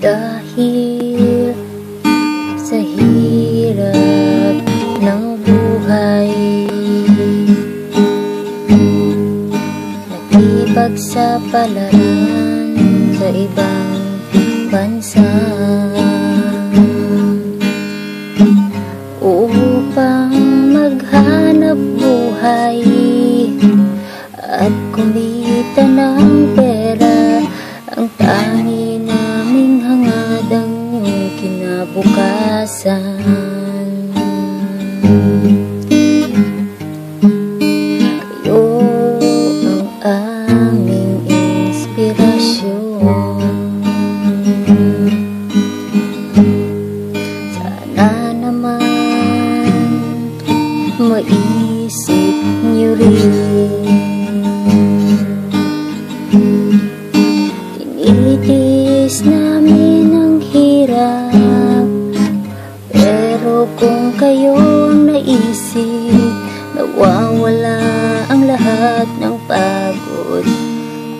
Dahil sa hirap ng buhay. Nakipagsapalaran sa ibang bansa. Upang maghanap buhay At kumita ng pera Ang tangi na. Pagod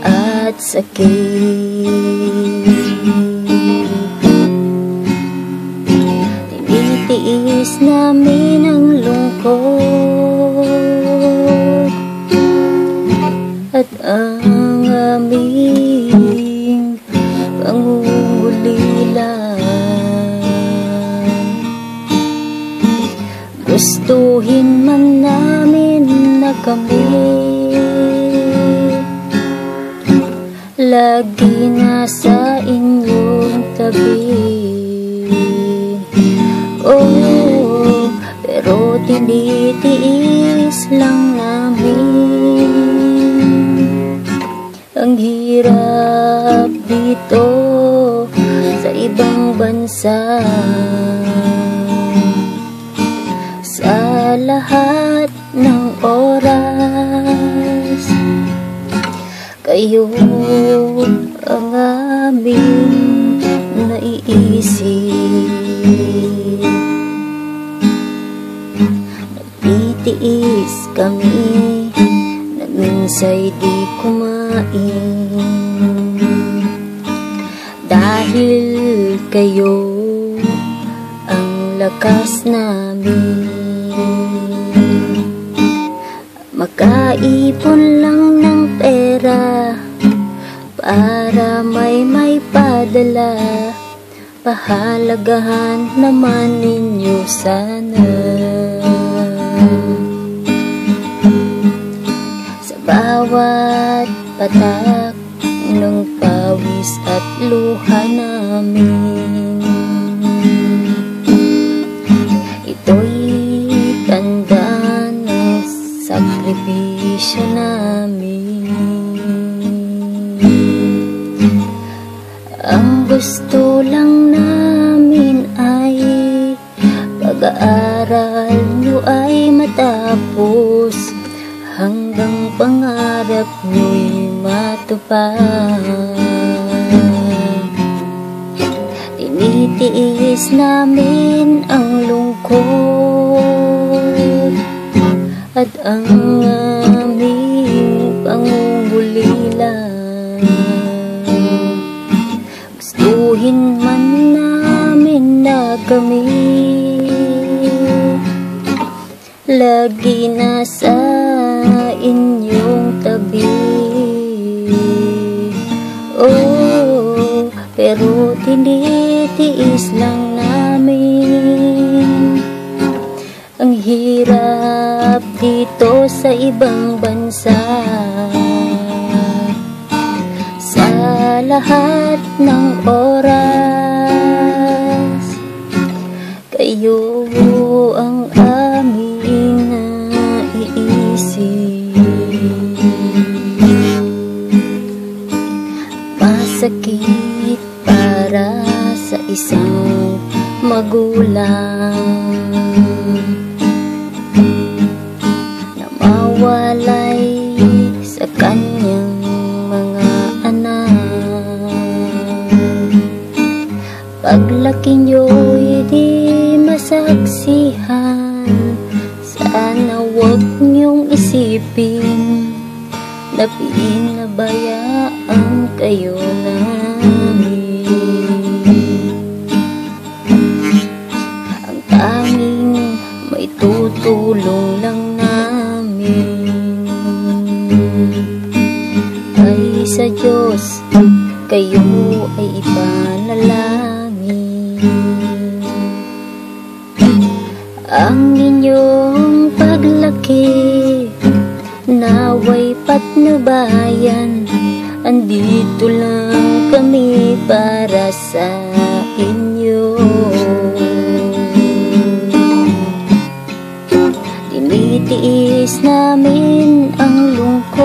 at sakit. Tinitiis namin ang lungkot At ang aming pangungulilan Gustuhin man namin na kami Lagi nasa inyong tabi. Oh, pero tinitiis lang namin. Ang hirap dito sa ibang bansa Kayo ang aming naiisip. Nagtitiis kami na minsa'y di kumain. Dahil kayo ang lakas namin. Makaipon lang ng pera Para may may padala. Pahalagahan naman ninyo sana. Sa bawat patak ng pawis at luha namin matupad Tinitiis namin ang lungkot At ang aming pangungulilan Gustuhin man namin na kami Lagi nasa dito sa ibang bansa. Sa lahat ng oras Kayo ang aming naiisip. Masakit para sa isang magulang Paglaki nyo'y di masaksihan. Sana wag niyong isipin Na pinabayaan kayo namin. Ang tanging may tutulong lang namin. Ay sa Diyos kayo ay ipanalangin Naway patnubayan Andito lang kami para sa inyo. Tinitiis namin ang lungkot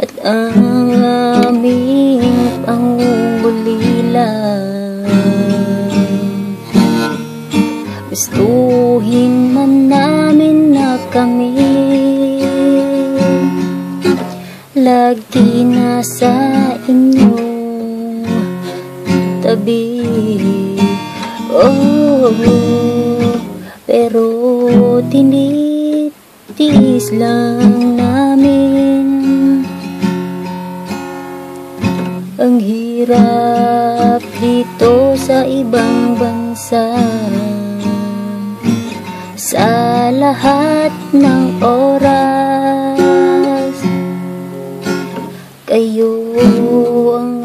At ang Nasa inyong tabi. Oh, pero tinitiis lang namin. Ang hirap dito sa ibang bansa. Sa lahat ng oras Kayo ang